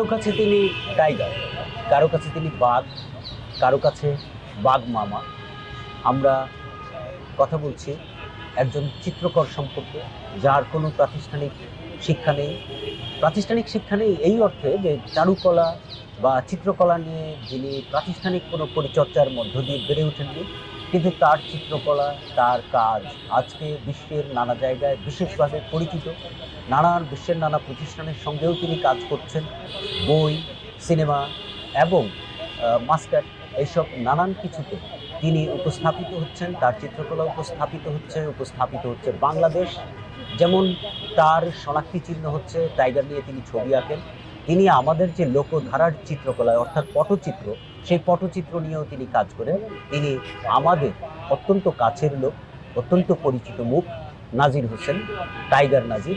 কারও কাছে তিনি টাইগার কারও কাছে তিনি বাঘ, কারও কাছে বাঘ মামা। আমরা কথা বলছি একজন চিত্রকর সম্পর্কে, যার কোনো প্রাতিষ্ঠানিক শিক্ষা নেই। প্রাতিষ্ঠানিক শিক্ষা নেই এই অর্থে যে চারুকলা বা চিত্রকলা নিয়ে যিনি প্রাতিষ্ঠানিক কোনো পরিচর্যার মধ্য দিয়ে বেড়ে ওঠেননি কিন্তু তার চিত্রকলা, তার কাজ আজকে বিশ্বের নানা জায়গায় বিশেষভাবে পরিচিত। নানান বিশ্বের নানা প্রতিষ্ঠানের সঙ্গেও তিনি কাজ করছেন। বই, সিনেমা এবং মাস্টার এইসব নানান কিছুতে তিনি উপস্থাপিত হচ্ছেন, তার চিত্রকলা উপস্থাপিত হচ্ছে উপস্থাপিত হচ্ছে বাংলাদেশ। যেমন তার শনাক্তি চিহ্ন হচ্ছে, টাইগার নিয়ে তিনি ছবি আঁকেন। তিনি আমাদের যে লোকধারার চিত্রকলায়, অর্থাৎ পটচিত্র সেই পটচিত্র নিয়েও তিনি কাজ করেন। তিনি আমাদের অত্যন্ত কাছের লোক অত্যন্ত পরিচিত মুখ নাজির হোসেন টাইগার নাজির।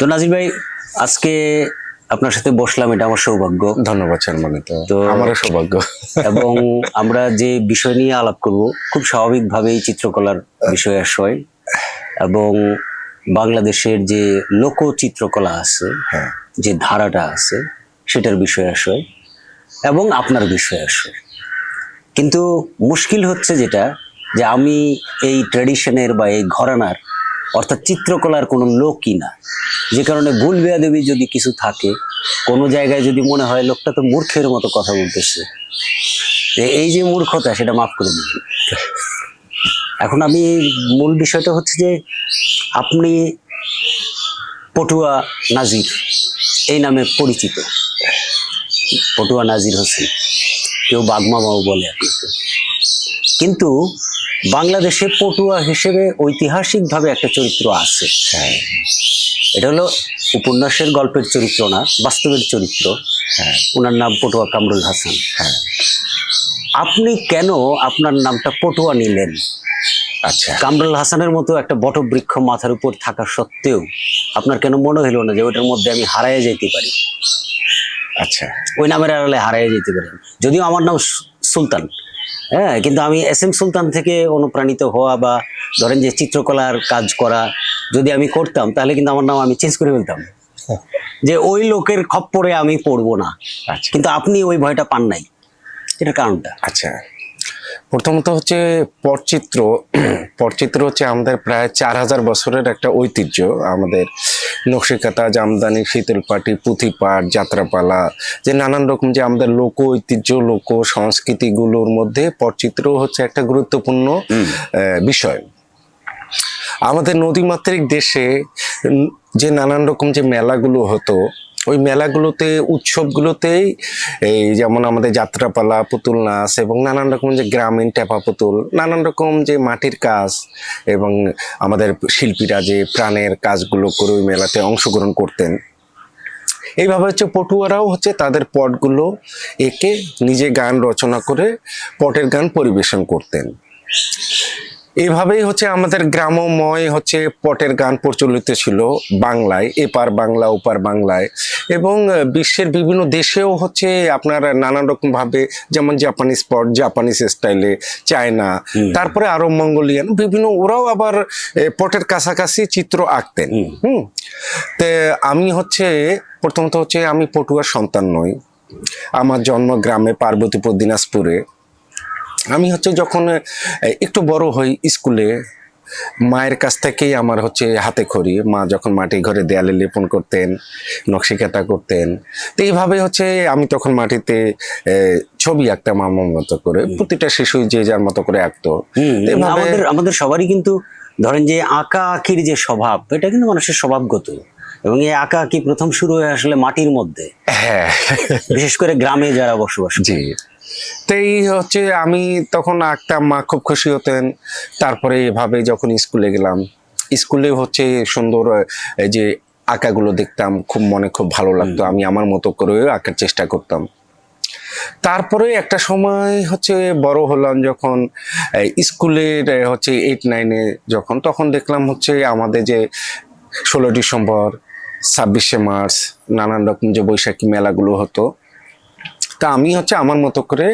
তো নাজির ভাই আজকে আপনার সাথে বসলাম এটা আমার সৌভাগ্য। ধন্যবাদ সম্মানিত। তো- আমারও সৌভাগ্য। এবং আমরা যে বিষয় নিয়ে আলাপ করব খুব স্বাভাবিকভাবেই চিত্রকলার বিষয় আশয় এবং বাংলাদেশের যে লোক চিত্রকলা আছে হ্যাঁ। যে ধারাটা আছে সেটার বিষয় আশয় এবং আপনার বিষয় আশয় কিন্তু মুশকিল হচ্ছে যেটা যে আমি এই ট্র্যাডিশনের বা এই ঘরানার অর্থাৎ চিত্রকলার কোনো লোকই না। যে কারণে ভুল বেয়াদবি যদি কিছু থাকে কোনো জায়গায় যদি মনে হয় লোকটা তো মূর্খের মতো কথা বলতেছে এই যে মূর্খতা সেটা মাফ করে দিবেন। এখন আমি মূল বিষয়টা হচ্ছে যে আপনি পটুয়া নাজির এই নামে পরিচিত। পটুয়া নাজির হোসেন। কেউ বাগমামাও বলে আপনাকে। কিন্তু বাংলাদেশে পটুয়া হিসেবে ঐতিহাসিকভাবে একটা চরিত্র আছে। হ্যাঁ। এটা হলো উপন্যাসের গল্পের চরিত্র না বাস্তবের চরিত্র। হ্যাঁ। ওনার নাম পটুয়া কামরুল হাসান। হ্যাঁ। আপনি কেন আপনার নামটা পটুয়া নিলেন? আচ্ছা। কামরুল হাসানের মতো একটা বটবৃক্ষ মাথার উপর থাকা সত্ত্বেও আপনার কেন মনে হলো না যে ওটার মধ্যে আমি হারাইয়া যেতে পারি? আচ্ছা। ওই নামের আড়ালে হারাইয়া যেতে পারি। যদিও আমার নাম সুলতান হ্যাঁ কিন্তু আমি এস এম সুলতান থেকে অনুপ্রাণিত হওয়া বা ধরেন যে চিত্রকলার কাজ করা যদি আমি করতাম তাহলে কিন্তু আমার নাম আমি চেঞ্জ করে ফেলতাম। যে ওই লোকের খপ্পরে আমি পড়ব না। আচ্ছা। কিন্তু আপনি ওই ভয়টা পান নাই। এটার কারণটা? আচ্ছা। প্রথমত হচ্ছে পটচিত্র পটচিত্র হচ্ছে আমাদের প্রায় চার হাজার বছরের একটা ঐতিহ্য। আমাদের নকশিকাতা জামদানি শীতলপাটি পুঁথিপাট যাত্রাপালা যে নানান রকম যে আমাদের লোক ঐতিহ্য লোক সংস্কৃতিগুলোর মধ্যে পটচিত্র হচ্ছে একটা গুরুত্বপূর্ণ বিষয়। আমাদের নদীমাতৃক দেশে যে নানান রকম যে মেলাগুলো হতো ওই মেলাগুলোতে উৎসবগুলোতেই এই যেমন আমাদের যাত্রাপালা, পুতুল নাচ এবং নানান রকম যে গ্রামীণ টেপা পুতুল, নানান রকম যে মাটির কাজ এবং আমাদের শিল্পীরা যে প্রাণের কাজগুলো করে ওই মেলাতে অংশগ্রহণ করতেন। এইভাবে হচ্ছে পটুয়ারাও হচ্ছে তাদের পটগুলো এঁকে নিজে গান রচনা করে পটের গান পরিবেশন করতেন। এইভাবেই হচ্ছে আমাদের গ্রামময় হচ্ছে পটের গান প্রচলিত ছিল বাংলায় এপার বাংলা ওপার বাংলায়। এবং বিশ্বের বিভিন্ন দেশেও হচ্ছে আপনার নানান রকমভাবে যেমন জাপানিজ পট জাপানিজ স্টাইলে চায়না তারপরে আরব মঙ্গোলিয়ান বিভিন্ন ওরাও আবার পটের কাছাকাছি চিত্র আঁকতেন। হুম। তে আমি হচ্ছে প্রথমত হচ্ছে আমি পটুয়ার সন্তান নই। আমার জন্ম গ্রামে পার্বতীপুর দিনাজপুরে। আমি হচ্ছে যখন একটু বড় হই স্কুলে মায়ের কাছ থেকেই আমার হচ্ছে হাতে খড়ি। মা যখন মাটি ঘরে দেয়ালে লেপন করতেন নকশিকাটা করতেন তো এইভাবে হচ্ছে আমি তখন মাটিতে ছবি আঁকতাম আমার মতো করে। প্রতিটা শিশু যে যার মতো করে আঁকতো। আমাদের আমাদের সবারই কিন্তু ধরেন যে আঁকা আঁকির যে স্বভাব এটা কিন্তু মানুষের স্বভাবগত। এবং এই আঁকা আঁকি প্রথম শুরু হয়ে আসলে মাটির মধ্যে। হ্যাঁ। বিশেষ করে গ্রামে যারা বসবাস জি। তো এই হচ্ছে আমি তখন আঁকতাম মা খুব খুশি হতেন। তারপরে এভাবে যখন স্কুলে গেলাম স্কুলে হচ্ছে সুন্দর এই যে আঁকাগুলো দেখতাম খুব মনে খুব ভালো লাগতো আমি আমার মতো করে আঁকার চেষ্টা করতাম। তারপরে একটা সময় হচ্ছে বড় হলাম যখন স্কুলের হচ্ছে এইট নাইনে যখন তখন দেখলাম হচ্ছে আমাদের যে ষোলো ডিসেম্বর ছাব্বিশে মার্চ নানান রকম যে বৈশাখী মেলাগুলো হতো তো আমি হচ্ছে আমার মতো করে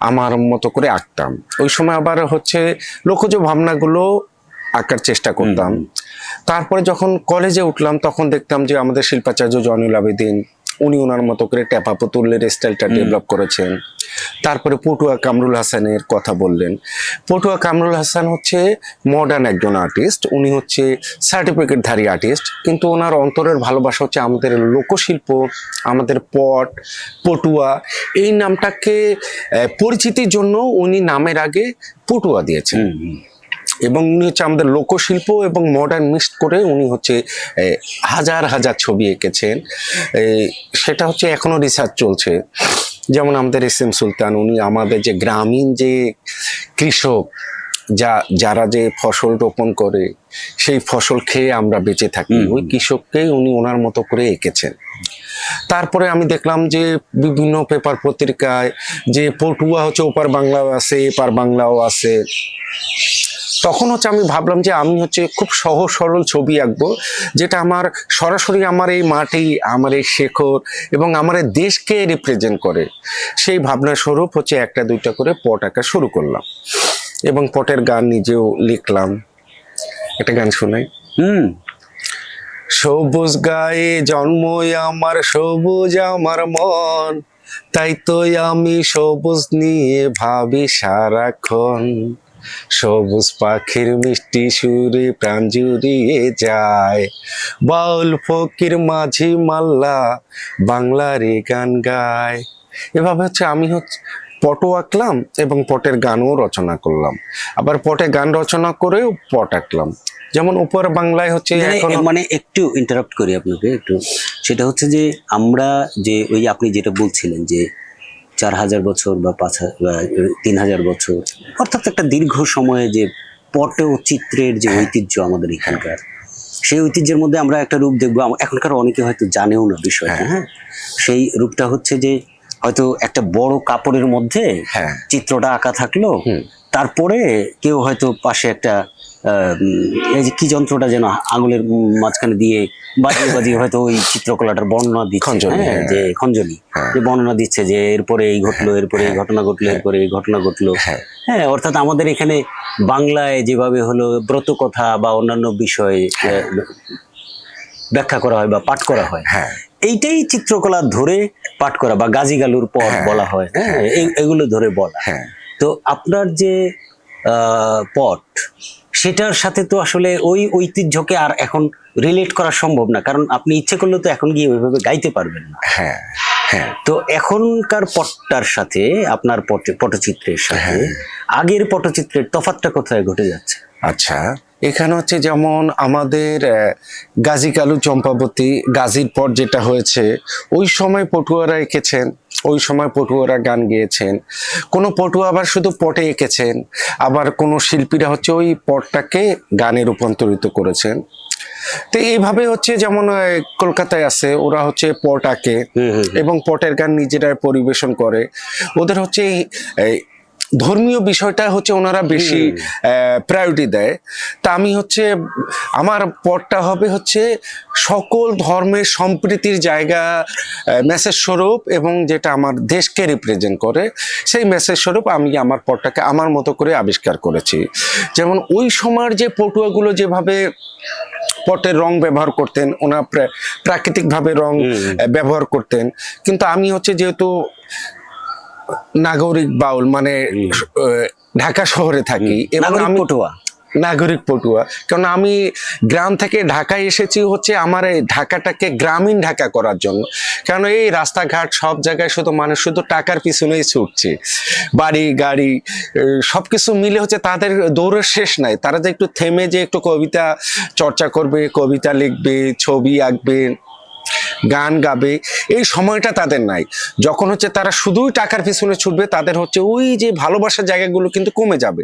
আমার মতো করে আঁকতাম। ওই সময় আবার হচ্ছে লোকজ ভাবনাগুলো আঁকার চেষ্টা করতাম। তারপরে যখন কলেজে উঠলাম তখন দেখতাম যে আমাদের শিল্পাচার্য জয়নুল আবেদিন উনি ওনার মতো করে ট্যাপা পুতুলের স্টাইলটা ডেভেলপ করেছেন। তারপরে পটুয়া কামরুল হাসানের কথা বললেন। পটুয়া কামরুল হাসান হচ্ছে মডার্ন একজন আর্টিস্ট উনি হচ্ছে সার্টিফিকেটধারী আর্টিস্ট কিন্তু ওনার অন্তরের ভালোবাসা হচ্ছে আমাদের লোকশিল্প আমাদের পট পটুয়া এই নামটাকে পরিচিতির জন্য উনি নামের আগে পটুয়া দিয়েছেন। এবং উনি হচ্ছে আমাদের লোকশিল্প এবং মডার্ন মিক্সড করে উনি হচ্ছে হাজার হাজার ছবি এঁকেছেন। সেটা হচ্ছে এখনও রিসার্চ চলছে। যেমন আমাদের এস এম সুলতান, উনি আমাদের যে গ্রামীণ যে কৃষক যা যারা যে ফসল রোপণ করে সেই ফসল খেয়ে আমরা বেঁচে থাকি। ওই কৃষককেই উনি ওনার মতো করে এঁকেছেন। তারপরে আমি দেখলাম যে বিভিন্ন পেপার পত্রিকায় যে পটুয়া হচ্ছে ওপার বাংলাও আছে এপার বাংলাও আছে। তখন হচ্ছে আমি ভাবলাম যে আমি হচ্ছে খুব সহজ সরল ছবি আঁকবো যেটা আমার সরাসরি আমার এই মাটি আমার এই শেখর এবং আমার এই দেশকে রিপ্রেজেন্ট করে। সেই ভাবনা স্বরূপ হচ্ছে একটা দুইটা করে পট আঁকা শুরু করলাম। এবং পটের গান নিজেও লিখলাম। একটা গান শোনাই হুম। সবুজ গায়ে জন্মই আমার সবুজ আমার মন। তাই তো আমি সবুজ নিয়ে ভাবি সারাক্ষণ। সবুজ পাখির মিষ্টি সুরে প্রাণ জুড়িয়ে যায়। বাউল ফকির মাঝি মাল্লা বাংলারে গান গায়। এভাবে হচ্ছে আমি হচ্ছে পটও আঁকলাম এবং পটের গানও রচনা করলাম। আবার পটে গান রচনা করেও পট আঁকলাম। যেমন উপর বাংলায় হচ্ছে মানে- একটু ইন্টারাপ্ট করি আপনাকে একটু। সেটা হচ্ছে যে আমরা যে ওই আপনি যেটা বলছিলেন যে চার হাজার বছর বা পাঁচ তিন হাজার বছর অর্থাৎ একটা দীর্ঘ সময়ে যে পট ও চিত্রের যে ঐতিহ্য আমাদের এখানকার সেই ঐতিহ্যের মধ্যে আমরা একটা রূপ দেখব। এখনকার অনেকে হয়তো জানেও না বিষয়টা হ্যাঁ? সেই রূপটা হচ্ছে যে হয়তো একটা বড় কাপড়ের মধ্যে হ্যাঁ। চিত্রটা আঁকা থাকল। তারপরে কেউ হয়তো পাশে একটা এই যে কি যন্ত্রটা যেন আঙুলের মাঝখানে দিয়ে বাজিয়ে বাজিয়ে হয়তো ওই চিত্রকলাটার বর্ণনা দিচ্ছে হ্যাঁ, হ্যাঁ। যে খঞ্জনি হ্যাঁ। যে বর্ণনা দিচ্ছে যে এরপরে এই ঘটলো এরপরে এই ঘটনা ঘটলো এরপরে এই ঘটনা ঘটলো। হ্যাঁ। হ্যাঁ অর্থাৎ আমাদের এখানে বাংলায় যেভাবে হলো ব্রত কথা বা অন্যান্য বিষয়ে ব্যাখ্যা করা হয় বা পাঠ করা হয় হ্যাঁ। এইটাই চিত্রকলা ধরে পাঠ করা বা গাজী গালুর পথ হ্যাঁ, বলা হয় হ্যাঁ এই- এগুলো ধরে বলা। হ্যাঁ। তো আপনার যে পট সেটার সাথে তো আসলে ওই ঐতিহ্যকে আর এখন রিলেট করা সম্ভব না কারণ আপনি ইচ্ছে করলে তো এখন গিয়ে ওইভাবে গাইতে পারবেন না। হ্যাঁ হ্যাঁ। তো এখনকার পটটার সাথে আপনার পট- পটচিত্রের সাথে আগের পটচিত্রের তফাৎটা কোথায় ঘটে যাচ্ছে? আচ্ছা এখানে হচ্ছে যেমন আমাদের গাজী কালু চম্পাবতী গাজীর পর যেটা হয়েছে ওই সময় পটুয়ারা এঁকেছেন ওই সময় পটুয়ারা গান গেয়েছেন। কোনো পটুয়া আবার শুধু পটে এঁকেছেন আবার কোনো শিল্পীরা হচ্ছে ওই পটটাকে গানে রূপান্তরিত করেছেন। তো এইভাবে হচ্ছে যেমন কলকাতায় আছে ওরা হচ্ছে পট আঁকে এবং পটের গান নিজেরাই পরিবেশন করে। ওদের হচ্ছে ধর্মীয় বিষয়টা হচ্ছে ওনারা বেশি প্রায়োরিটি দেয়। তা আমি হচ্ছে আমার পটটা হবে হচ্ছে সকল ধর্মের সম্প্রীতির জায়গা মেসেজ স্বরূপ এবং যেটা আমার দেশকে রিপ্রেজেন্ট করে সেই মেসেজ স্বরূপ আমি আমার পটটাকে আমার মতো করে আবিষ্কার করেছি। যেমন ওই সময়ের যে পটুয়াগুলো যেভাবে পটের রং ব্যবহার করতেন ওনার প্রা- প্রাকৃতিকভাবে রং ব্যবহার করতেন। কিন্তু আমি হচ্ছে যেহেতু নাগরিক বাউল মানে ঢাকা শহরে থাকি এবং আমি পটুয়া। নাগরিক পটুয়া। কারণ আমি গ্রাম থেকে ঢাকায় এসেছি হচ্ছে আমার এই ঢাকাটাকে গ্রামীণ ঢাকা করার জন্য। কারণ এই রাস্তাঘাট সব জায়গায় শুধু মানুষ শুধু টাকার পিছনেই ছুটছে। বাড়ি গাড়ি সব কিছু মিলে হচ্ছে তাদের দৌড়ের শেষ নাই। তারা যে একটু থেমে যে একটু কবিতা চর্চা করবে কবিতা লিখবে ছবি আঁকবে গান গাবে, এই সময়টা তাদের নাই। যখন হচ্ছে তারা শুধুই টাকার পিছনে ছুটবে, তাদের হচ্ছে ওই যে ভালোবাসার জায়গাগুলো কিন্তু কমে যাবে।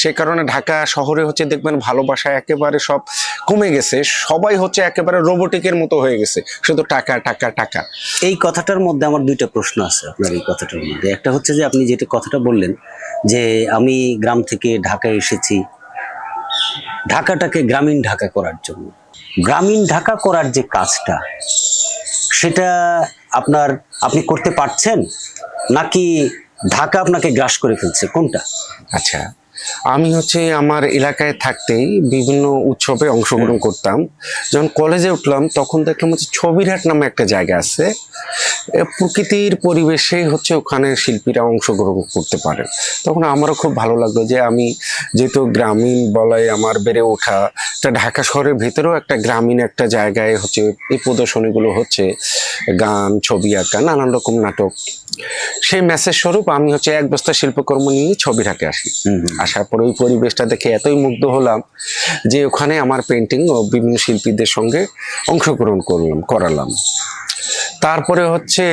সে কারণে ঢাকা শহরে হচ্ছে দেখবেন ভালোবাসা একেবারে সব কমে গেছে, সবাই হচ্ছে একেবারে রোবোটিকের মতো হয়ে গেছে, শুধু টাকা টাকা টাকা। এই কথাটার মধ্যে আমার দুইটা প্রশ্ন আছে আপনার এই কথাটার মধ্যে। একটা হচ্ছে যে আপনি যেটা কথাটা বললেন, যে আমি গ্রাম থেকে ঢাকায় এসেছি, ঢাকাটাকে গ্রামীণ ঢাকা করার জন্য। গ্রামীণ ঢাকা করার যে কাজটা, সেটা আপনার, আপনি করতে পারছেন? নাকি ঢাকা আপনাকে গ্রাস করে ফেলছে? কোনটা? আচ্ছা আমি হচ্ছে আমার এলাকায় থাকতেই বিভিন্ন উৎসবে অংশগ্রহণ করতাম। যখন কলেজে উঠলাম তখন দেখলাম হচ্ছে ছবিরহাট নামে একটা জায়গা আছে। প্রকৃতির পরিবেশে হচ্ছে ওখানে শিল্পীরা অংশগ্রহণ করতে পারে। তখন আমারও খুব ভালো লাগল যে আমি যেহেতু গ্রামীণ বলাই আমার বেড়ে ওঠা তা ঢাকা শহরের ভেতরেও একটা গ্রামীণ একটা জায়গায় হচ্ছে এই প্রদর্শনীগুলো হচ্ছে। গান ছবি আঁকা নানান রকম নাটক। সেই মেসেজ স্বরূপ আমি হচ্ছে এক বস্তা শিল্পকর্ম নিয়ে ছবি ঢাকে আসি। আসার পরে ওই পরিবেশটা দেখে এতই মুগ্ধ হলাম যে ওখানে আমার পেন্টিং ও বিভিন্ন শিল্পীদের সঙ্গে অংশগ্রহণ করলাম করালাম। তারপরে হচ্ছে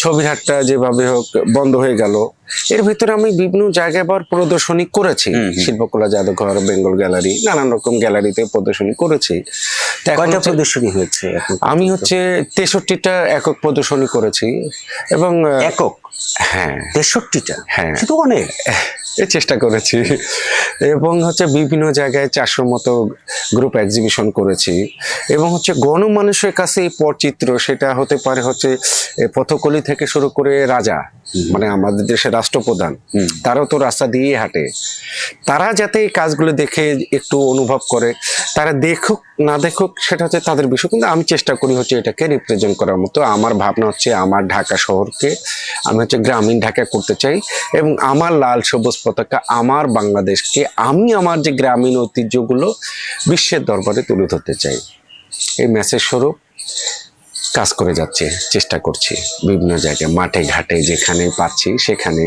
ছবি ছবির হাটটা যেভাবে হোক বন্ধ হয়ে গেল। এর ভিতরে আমি বিভিন্ন জায়গায় আবার প্রদর্শনী করেছি। শিল্পকলা জাদুঘর বেঙ্গল গ্যালারি নানান রকম গ্যালারিতে প্রদর্শনী করেছি। কয়টা প্রদর্শনী হয়েছে আমি হচ্ছে তেষট্টিটা একক প্রদর্শনী করেছি এবং একক? হ্যাঁ। তেষট্টিটা? হ্যাঁ। শুধু অনেক। এ চেষ্টা করেছি। এবং হচ্ছে বিভিন্ন জায়গায় চারশোর মতো গ্রুপ এক্সিবিশন করেছি। এবং হচ্ছে গণমানুষের কাছে এই পটচিত্র সেটা হতে পারে হচ্ছে পথকলি থেকে শুরু করে রাজা মানে আমাদের দেশের রাষ্ট্রপ্রধান। তারাও তো রাস্তা দিয়েই হাঁটে। তারা যাতে এই কাজগুলো দেখে একটু অনুভব করে তারা দেখুক না দেখুক সেটা হচ্ছে তাদের বিষয়। কিন্তু আমি চেষ্টা করি হচ্ছে এটাকে রিপ্রেজেন্ট করার মতো। আমার ভাবনা হচ্ছে আমার ঢাকা শহরকে আমি হচ্ছে গ্রামীণ ঢাকা করতে চাই এবং আমার লাল সবুজ পতাকা আমার বাংলাদেশকে আমি আমার যে গ্রামীণ ঐতিহ্যগুলো বিশ্বের দরবারে তুলে ধরতে চাই। এই মেসেজ স্বরূপ কাজ করে যাচ্ছে চেষ্টা করছি। বিভিন্ন জায়গায় মাঠে ঘাটে যেখানে পাচ্ছি সেখানে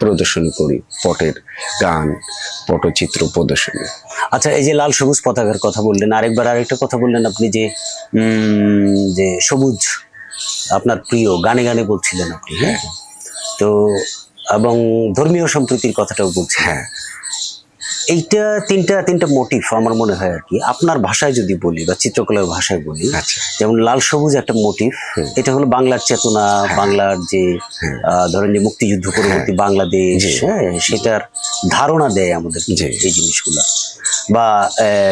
প্রদর্শনী করি পটের গান পটচিত্র প্রদর্শনী। আচ্ছা এই যে লাল সবুজ পতাকার কথা বললেন আরেকবার আরেকটা কথা বললেন আপনি যে যে সবুজ আপনার প্রিয় গানে গানে বলছিলেন আপনি হ্যাঁ? তো এবং ধর্মীয় সম্প্রীতির কথাটাও বলছেন হ্যাঁ। এইটা তিনটা তিনটা মোটিভ আমার মনে হয় আর কি। আপনার ভাষায় যদি বলি বা চিত্রকলার ভাষায় বলি আচ্ছা। যেমন লাল সবুজ একটা মোটিভ এটা হলো বাংলার চেতনা বাংলার যে ধরেন যে মুক্তিযুদ্ধ পরবর্তী বাংলাদেশ হ্যাঁ সেটার ধারণা দেয় আমাদের। এই জিনিসগুলো। বা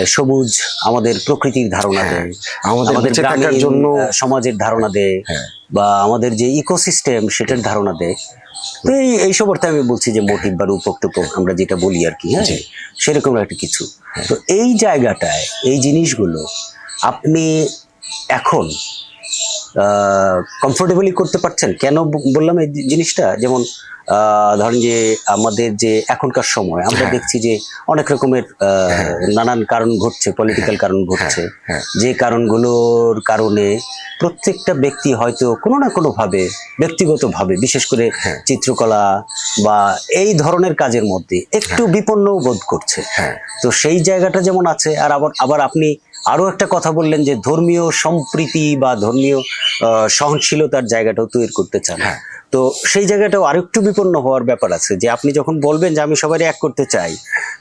সবুজ আমাদের প্রকৃতির ধারণা হ্যাঁ। দেয় আমাদের জন্য সমাজের ধারণা দেয় হ্যাঁ। বা আমাদের যে ইকোসিস্টেম সেটার ধারণা দেয়। তো এই এইসব অর্থে আমি বলছি যে মোটিভ বা রূপক টুপক আমরা যেটা বলি আর কি হ্যাঁ? সেরকম একটা কিছু। তো এই জায়গাটায় এই জিনিসগুলো আপনি এখন কমফোর্টেবলি করতে পারছেন? কেন বললাম এই জিনিসটা? যেমন ধরেন যে আমাদের যে এখনকার সময় আমরা হ্যাঁ। দেখছি যে অনেক রকমের নানান কারণ ঘটছে পলিটিক্যাল কারণ ঘটছে। হ্যাঁ যে কারণগুলোর কারণে প্রত্যেকটা ব্যক্তি হয়তো কোনো না কোনোভাবে ব্যক্তিগতভাবে বিশেষ করে হ্যাঁ। চিত্রকলা বা এই ধরনের কাজের মধ্যে একটু বিপন্ন বোধ করছে। হ্যাঁ। তো সেই জায়গাটা যেমন আছে আর আবার আবার আপনি আরও একটা কথা বললেন যে ধর্মীয় সম্প্রীতি বা ধর্মীয় সহনশীলতার জায়গাটাও তৈরি করতে চান। হ্যাঁ। তো সেই জায়গাটাও আরেকটু বিপন্ন হওয়ার ব্যাপার আছে যে আপনি যখন বলবেন যে আমি সবারই এক করতে চাই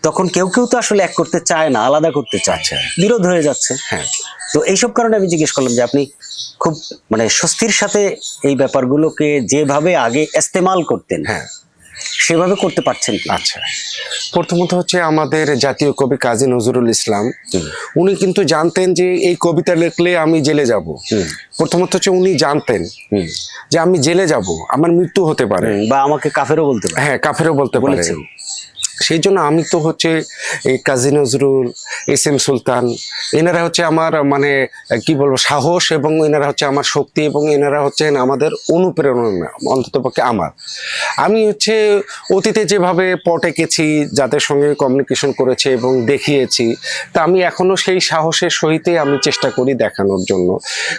তখন কেউ কেউ তো আসলে এক করতে চায় না আলাদা করতে চায়। আচ্ছা। বিরোধ হয়ে যাচ্ছে। হ্যাঁ। তো এইসব কারণে আমি জিজ্ঞেস করলাম যে আপনি খুব মানে স্বস্তির সাথে এই ব্যাপারগুলোকে যেভাবে আগে ইস্তেমাল করতেন হ্যাঁ। সেভাবে করতে পারছেন আচ্ছা। প্রথমত হচ্ছে আমাদের জাতীয় কবি কাজী নজরুল ইসলাম উনি কিন্তু জানতেন যে এই কবিতা লিখলে আমি জেলে যাব। প্রথমত হচ্ছে উনি জানতেন যে আমি জেলে যাব আমার মৃত্যু হতে পারে। বা আমাকে কাফেরও বলতে পারে। হ্যাঁ কাফেরও বলতে পারে। সেই জন্য আমি তো হচ্ছে এই কাজী নজরুল, এস এম সুলতান, এনারা হচ্ছে আমার মানে কি বলব, সাহস এবং এনারা হচ্ছে আমার শক্তি এবং এনারা হচ্ছেন আমাদের অনুপ্রেরণা অন্তত পক্ষে আমার। আমি হচ্ছে অতীতে যেভাবে পট এঁকেছি, যাদের সঙ্গে কমিউনিকেশন করেছে এবং দেখিয়েছি, তা আমি এখনও সেই সাহসের সহিতে আমি চেষ্টা করি দেখানোর জন্য।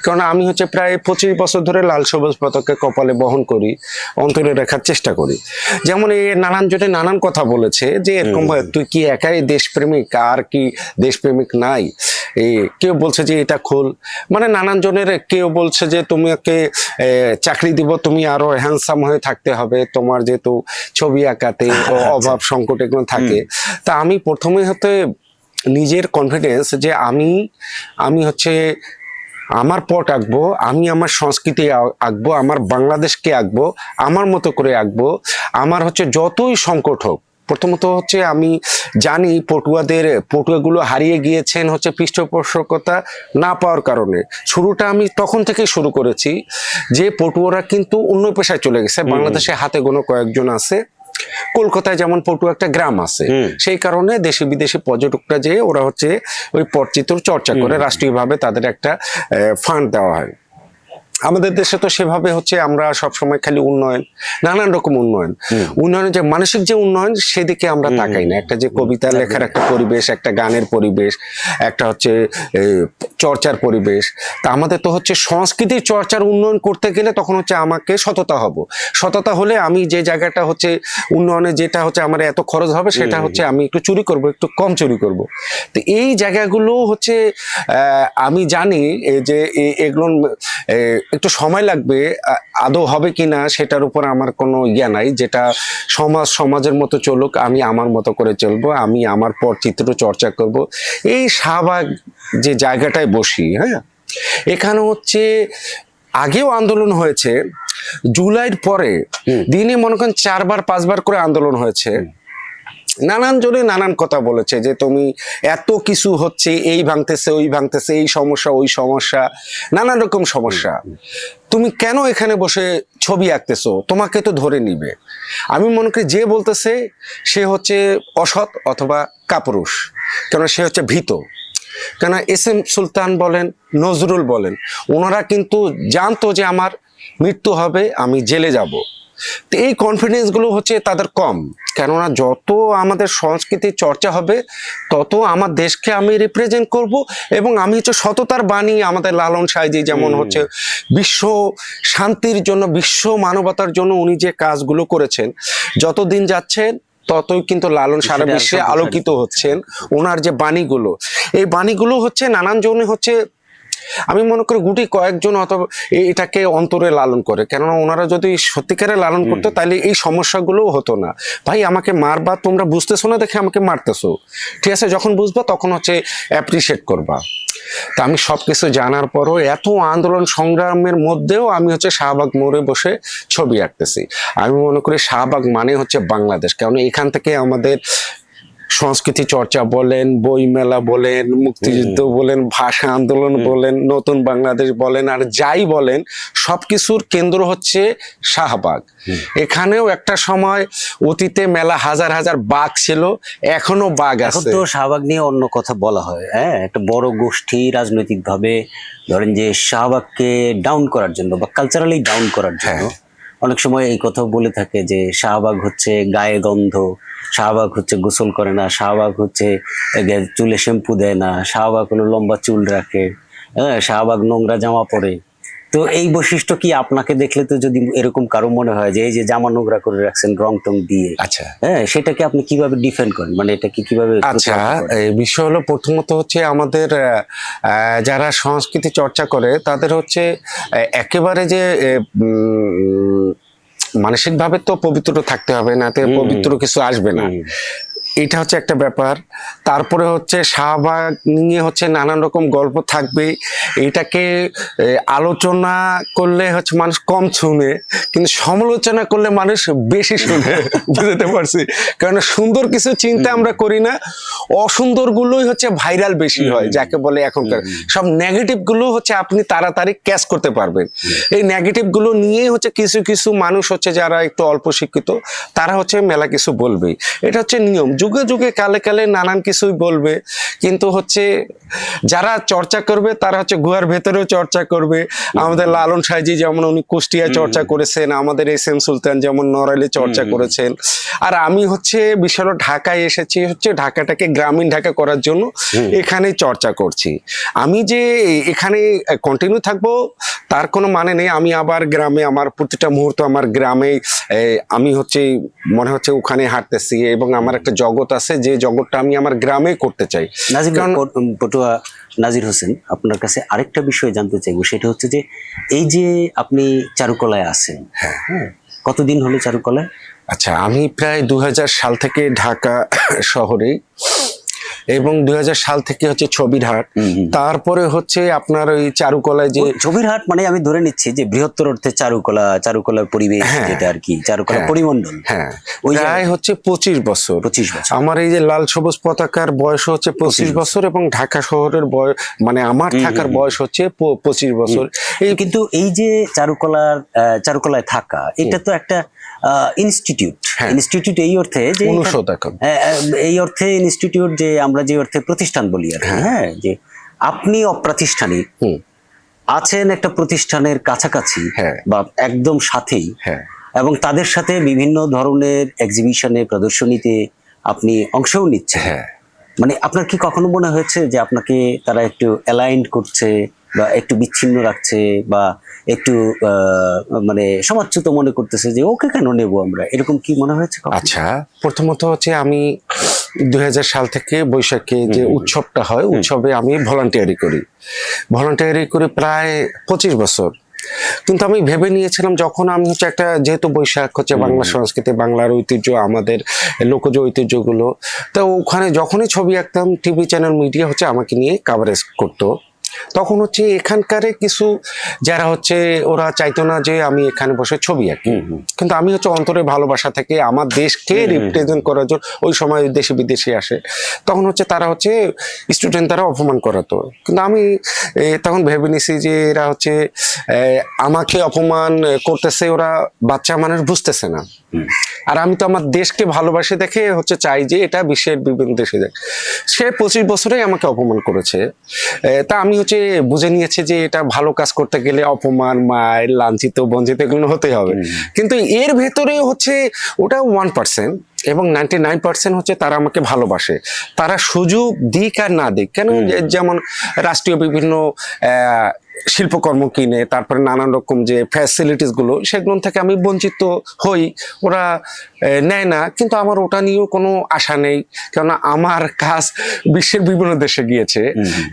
কারণ আমি হচ্ছে প্রায় পঁচিশ বছর ধরে লাল সবুজ পতাকা কপালে বহন করি, অন্তরে রাখার চেষ্টা করি। যেমন এই নানান জনে নানান কথা বলেছে যে এরকম। তুই কি একাই দেশপ্রেমিক? আর কি দেশপ্রেমিক নাই? কেউ বলছে যে এটা খোল। মানে নানান জনের কেউ বলছে যে তোমাকে চাকরি দিব তুমি আরও হ্যান্ডসাম হয়ে থাকতে হবে তোমার যেহেতু ছবি আঁকাতে আচ্ছা। অভাব সংকট এগুলো থাকে। তা আমি প্রথমে হতে নিজের কনফিডেন্স যে আমি আমি হচ্ছে আমার পট আঁকবো আমি আমার সংস্কৃতি আঁকবো আমার বাংলাদেশকে আঁকবো আমার মতো করে আঁকবো আমার হচ্ছে যতই সংকট হোক প্রথমত হচ্ছে আমি জানি পটুয়াদের পটুয়াগুলো হারিয়ে গিয়েছেন হচ্ছে পৃষ্ঠপোষকতা না পাওয়ার কারণে। শুরুটা আমি তখন থেকে শুরু করেছি যে পটুয়ারা কিন্তু অন্য পেশায় চলে গেছে। বাংলাদেশে হাতে গোনো কয়েকজন আছে। কলকাতায় যেমন পটুয়া একটা গ্রাম আছে। সেই কারণে দেশে বিদেশে পর্যটকরা যে ওরা হচ্ছে ওই পটচিত্র চর্চা করে রাষ্ট্রীয়ভাবে তাদের একটা ফান্ড দেওয়া হয়। আমাদের দেশে তো সেভাবে হচ্ছে আমরা সব সময় খালি উন্নয়ন নানান রকম উন্নয়ন। উন্নয়নের যে মানসিক যে উন্নয়ন সেদিকে আমরা তাকাই না। একটা যে কবিতা লেখার একটা পরিবেশ একটা গানের পরিবেশ একটা হচ্ছে চর্চার পরিবেশ। তা আমাদের তো হচ্ছে সংস্কৃতির চর্চার উন্নয়ন করতে গেলে তখন হচ্ছে আমাকে সততা হব। সততা হলে আমি যে জায়গাটা হচ্ছে উন্নয়নে যেটা হচ্ছে আমার এত খরচ হবে সেটা হচ্ছে আমি একটু চুরি করব একটু কম চুরি করব। তো এই জায়গাগুলো হচ্ছে আমি জানি যে এগুলো একটু সময় লাগবে আদৌ হবে কি না সেটার উপর আমার কোনো ইয়া নাই যেটা সমাজ সমাজের মতো চলুক আমি আমার মতো করে চলবো আমি আমার পর চিত্র চর্চা করব। এই শাহবাগ যে জায়গাটায় বসি হ্যাঁ এখানে হচ্ছে আগেও আন্দোলন হয়েছে জুলাইয়ের পরে দিনে মনে করেন চারবার পাঁচবার করে আন্দোলন হয়েছে। নানান জনে নানান কথা বলেছে যে তুমি এত কিছু হচ্ছে এই ভাঙতেছে ওই ভাঙতেছে এই সমস্যা ওই সমস্যা নানান রকম সমস্যা। তুমি কেন এখানে বসে ছবি আঁকতেছো? তোমাকে তো ধরে নিবে। আমি মনে করি যে বলতেছে সে হচ্ছে অসৎ অথবা কাপুরুষ। কেন সে হচ্ছে ভীত। কেন এস এম সুলতান বলেন নজরুল বলেন ওনারা কিন্তু জানতো যে আমার মৃত্যু হবে আমি জেলে যাব। তো এই কনফিডেন্সগুলো হচ্ছে তাদের কম। কেননা যত আমাদের সংস্কৃতির চর্চা হবে তত আমার দেশকে আমি রিপ্রেজেন্ট করব এবং আমি হচ্ছে সততার বাণী আমাদের লালন সাইজি যেমন হচ্ছে বিশ্ব শান্তির জন্য বিশ্ব মানবতার জন্য উনি যে কাজগুলো করেছেন যতদিন যাচ্ছেন ততই কিন্তু লালন সারা বিশ্বে আলোকিত হচ্ছেন ওনার যে বাণীগুলো। এই বাণীগুলো হচ্ছে নানান জনে হচ্ছে আমি মনে করি গুটি কয়েকজন অথবা এটাকে অন্তরে লালন করে। কেননা ওনারা যদি সত্যিকারে লালন করতো তাহলে এই সমস্যাগুলোও হতো না। ভাই আমাকে মারবা তোমরা বুঝতেছো না দেখে আমাকে মারতেছো। ঠিক আছে যখন বুঝবা তখন হচ্ছে অ্যাপ্রিসিয়েট করবা। তা আমি সব কিছু জানার পরও এত আন্দোলন সংগ্রামের মধ্যেও আমি হচ্ছে শাহবাগ মোড়ে বসে ছবি আঁকতেছি। আমি মনে করি শাহবাগ মানে হচ্ছে বাংলাদেশ। কারণ এখান থেকে আমাদের সংস্কৃতি চর্চা বলেন বই মেলা বলেন মুক্তিযুদ্ধ বলেন ভাষা আন্দোলন বলেন নতুন বাংলাদেশ বলেন আর যাই বলেন সবকিছুর কেন্দ্র হচ্ছে শাহবাগ। এখানেও একটা সময় অতীতে মেলা হাজার হাজার বাঘ ছিল এখনও বাঘ এখন আছে। তো শাহবাগ নিয়ে অন্য কথা বলা হয় হ্যাঁ? একটা বড় গোষ্ঠী রাজনৈতিকভাবে ধরেন যে শাহবাগকে ডাউন করার জন্য বা কালচারালি ডাউন করার জন্য হ্যাঁ। অনেক সময় এই কথাও বলে থাকে যে শাহবাগ হচ্ছে গায়ে গন্ধ, শাহবাগ হচ্ছে গোসল করে না, শাহবাগ হচ্ছে চুলে শ্যাম্পু দেয় না, শাহবাগ হলো লম্বা চুল রাখে হ্যাঁ শাহবাগ নোংরা জামা পরে। তো এই বৈশিষ্ট্য কি আপনাকে দেখলে তো যদি এরকম কারও মনে হয় যে এই যে জামা নোংরা করে রাখছেন রং টং দিয়ে আচ্ছা। হ্যাঁ সেটাকে আপনি কীভাবে ডিফেন্ড করেন? মানে এটা কি কীভাবে আচ্ছা বিষয় হলো প্রথমত হচ্ছে আমাদের যারা সংস্কৃতি চর্চা করে তাদের হচ্ছে একেবারে যে মানসিকভাবে তো পবিত্র থাকতে হবে না তে পবিত্র কিছু আসবে না। এটা হচ্ছে একটা ব্যাপার। তারপরে হচ্ছে শাহবাগ নিয়ে হচ্ছে নানান রকম গল্প থাকবে। এটাকে আলোচনা করলে হচ্ছে মানুষ কম শুনে কিন্তু সমালোচনা করলে মানুষ বেশি শুনে। বুঝতে পারছি? কারণ সুন্দর কিছু চিন্তা আমরা করি না। অসুন্দর গুলোই হচ্ছে ভাইরাল বেশি হয় যাকে বলে এখনকার। সব নেগেটিভগুলো হচ্ছে আপনি তাড়াতাড়ি ক্যাচ করতে পারবেন। এই নেগেটিভগুলো নিয়েই হচ্ছে কিছু কিছু মানুষ হচ্ছে যারা একটু অল্প শিক্ষিত তারা হচ্ছে মেলা কিছু বলবে। এটা হচ্ছে নিয়ম। যুগে যুগে কালে কালে নানান কিছুই বলবে। কিন্তু হচ্ছে যারা চর্চা করবে তারা হচ্ছে গুহার ভেতরেও চর্চা করবে। আমাদের লালন সাইজি যেমন উনি কুষ্টিয়া চর্চা করেছেন আমাদের এস এম সুলতান যেমন নড়াইলে চর্চা করেছেন। আর আমি হচ্ছে বিশাল ঢাকায় এসেছি হচ্ছে ঢাকাটাকে গ্রামীণ ঢাকা করার জন্য এখানে চর্চা করছি। আমি যে এখানে কন্টিনিউ থাকব তার কোনো মানে নেই। আমি আবার গ্রামে আমার প্রতিটা মুহূর্ত আমার গ্রামে আমি হচ্ছে মনে হচ্ছে ওখানে হাঁটতেছি এবং আমার একটা জগৎ আছে যে জগৎটা আমি আমার গ্রামে করতে চাই। নাজির পটুয়া নাজির হোসেন আপনার কাছে আরেকটা বিষয় জানতে চাইব সেটা হচ্ছে যে এই যে আপনি চারুকলায় আছেন হ্যাঁ। কতদিন হলো চারুকলায়? আচ্ছা আমি প্রায় দু হাজার সাল থেকে ঢাকা শহরে এবং দুই হাজার সাল থেকে হচ্ছে ছবির হাট। তারপরে হচ্ছে আপনার ওই চারুকলায় যে ছবির হাট মানে আমি ধরে নিচ্ছি যে বৃহত্তর অর্থে চারুকলা চারুকলার পরিবেশ হ্যাঁ। যেটা আর কি চারুকলা হ্যাঁ। পরিমণ্ডল। হ্যাঁ। ওই প্রায় হচ্ছে পঁচিশ বছর। পঁচিশ বছর। আমার এই যে লাল সবুজ পতাকার বয়স হচ্ছে পঁচিশ বছর। এবং ঢাকা শহরের বয়স মানে আমার থাকার বয়স হচ্ছে পঁচিশ বছর। এই কিন্তু এই যে চারুকলার চারুকলায় থাকা এটা তো একটা ইনস্টিটিউট হ্যাঁ। ইনস্টিটিউট এই অর্থে যে হ্যাঁ, এই অর্থে ইনস্টিটিউট যে আমরা যে অর্থে প্রতিষ্ঠান বলি আর হ্যাঁ। যে আপনি অপ্রাতিষ্ঠানিক আছেন একটা প্রতিষ্ঠানের কাছাকাছি হ্যাঁ। বা একদম সাথেই। হ্যাঁ। এবং তাদের সাথে বিভিন্ন ধরনের এক্সিবিশনে প্রদর্শনীতে আপনি অংশও নিচ্ছেন। হ্যাঁ। মানে আপনার কি কখনো মনে হয়েছে যে আপনাকে তারা একটু অ্যালাইন করছে? বা একটু বিচ্ছিন্ন রাখছে বা একটু মানে সমাজচ্যুত মনে করতেছে যে ওকে কেন নেব আমরা? এরকম কি মনে হয়েছে আচ্ছা প্রথমত হচ্ছে আমি দুই হাজার সাল থেকে বৈশাখে যে উৎসবটা হয় উৎসবে আমি ভলান্টিয়ারি করি। ভলান্টিয়ারি করে প্রায় পঁচিশ বছর। কিন্তু আমি ভেবে নিয়েছিলাম যখন আমি হচ্ছে একটা যেহেতু বৈশাখ হচ্ছে বাংলা সংস্কৃতি বাংলার ঐতিহ্য আমাদের লোকজ ঐতিহ্যগুলো তো ওখানে যখনই ছবি আঁকতাম টিভি চ্যানেল মিডিয়া হচ্ছে আমাকে নিয়ে কাভারেজ করতো। তখন হচ্ছে এখানকারে কিছু যারা হচ্ছে ওরা চাইতো না যে আমি এখানে বসে ছবি আঁকি। কিন্তু আমি হচ্ছে অন্তরে ভালোবাসা থেকে আমার দেশকে রিপ্রেজেন্ট করার জন্য ওই সময় দেশে বিদেশে আসে। তখন হচ্ছে তারা হচ্ছে স্টুডেন্ট তারা অপমান করাতো। কিন্তু আমি তখন ভেবে নিছি যে এরা হচ্ছে আমাকে অপমান করতেছে ওরা বাচ্চা মানুষ বুঝতেছে না। আর আমি তো আমার দেশকে ভালোবাসে দেখে হচ্ছে চাই যে এটা বিশ্বের বিভিন্ন দেশে যায় সে পঁচিশ বছরেই আমাকে অপমান করেছে। তা আমি হচ্ছে বুঝে নিয়েছে যে এটা ভালো কাজ করতে গেলে অপমান মায়ের লাঞ্ছিত বঞ্চিত এগুলো হতে হবে। কিন্তু এর ভেতরে হচ্ছে ওটা ওয়ান পার্সেন্ট এবং নাইনটি নাইন পার্সেন্ট হচ্ছে তারা আমাকে ভালোবাসে। তারা সুযোগ দিক আর না দিক। কেন? যেমন রাষ্ট্রীয় বিভিন্ন শিল্পকর্ম কিনে তারপরে নানান রকম যে ফ্যাসিলিটিসগুলো সেগুলো থেকে আমি বঞ্চিত হই। ওরা নেয় না কিন্তু আমার ওটা নিয়েও কোনো আশা নেই। কেননা আমার কাজ বিশ্বের বিভিন্ন দেশে গিয়েছে।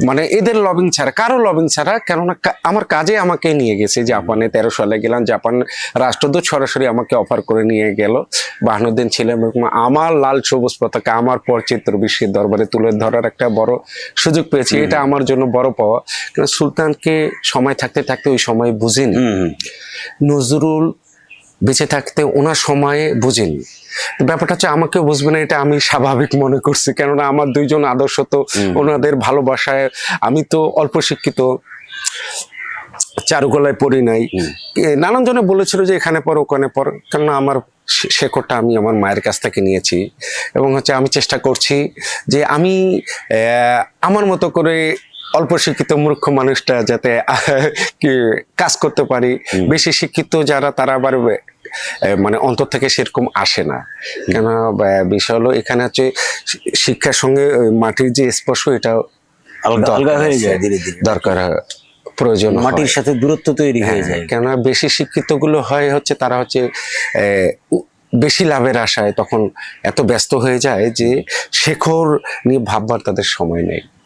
মানে এদের লবিং ছাড়া কারও লবিং ছাড়া কেননা আমার কাজে আমাকে নিয়ে গেছে। জাপানে তেরো সালে গেলাম জাপান রাষ্ট্রদূত সরাসরি আমাকে অফার করে নিয়ে গেল। বাহানুদ্দিন দিন ছিলাম এবং আমার লাল সবুজ পতাকা আমার পরচিত্র বিশ্বের দরবারে তুলে ধরার একটা বড় সুযোগ পেয়েছি। এটা আমার জন্য বড় পাওয়া। সুলতানকে সময় থাকতে থাকতে ওই সময় বুঝিনি। নজরুল বেঁচে থাকতে ওনার সময়ে বুঝিনি। ব্যাপারটা হচ্ছে আমাকেও বুঝবে না এটা আমি স্বাভাবিক মনে করছি। কেননা আমার দুইজন আদর্শ তো ওনাদের ভালোবাসায় আমি তো অল্প শিক্ষিত চারুকলায় পড়ি নাই। নানান জনে বলেছিল যে এখানে পর ওখানে পর কেননা আমার শেকড়টা আমি আমার মায়ের কাছ থেকে নিয়েছি। এবং হচ্ছে আমি চেষ্টা করছি যে আমি আমার মতো করে অল্প শিক্ষিত মূর্খ মানুষটা যাতে কাজ করতে পারি। বেশি শিক্ষিত যারা তারা আবার মানে অন্তর থেকে সেরকম আসে না। কেন বিষয় হলো এখানে হচ্ছে শিক্ষার সঙ্গে মাটির যে স্পর্শ এটা হয়ে যায় ধীরে ধীরে। দরকার প্রয়োজন মাটির সাথে দূরত্ব তৈরি হয়ে হ্যাঁ, যায়। কেননা বেশি শিক্ষিতগুলো হয় হচ্ছে তারা হচ্ছে বেশি লাভের আশায় তখন এত ব্যস্ত হয়ে যায় যে শেখর নিয়ে ভাববার তাদের সময় নেই।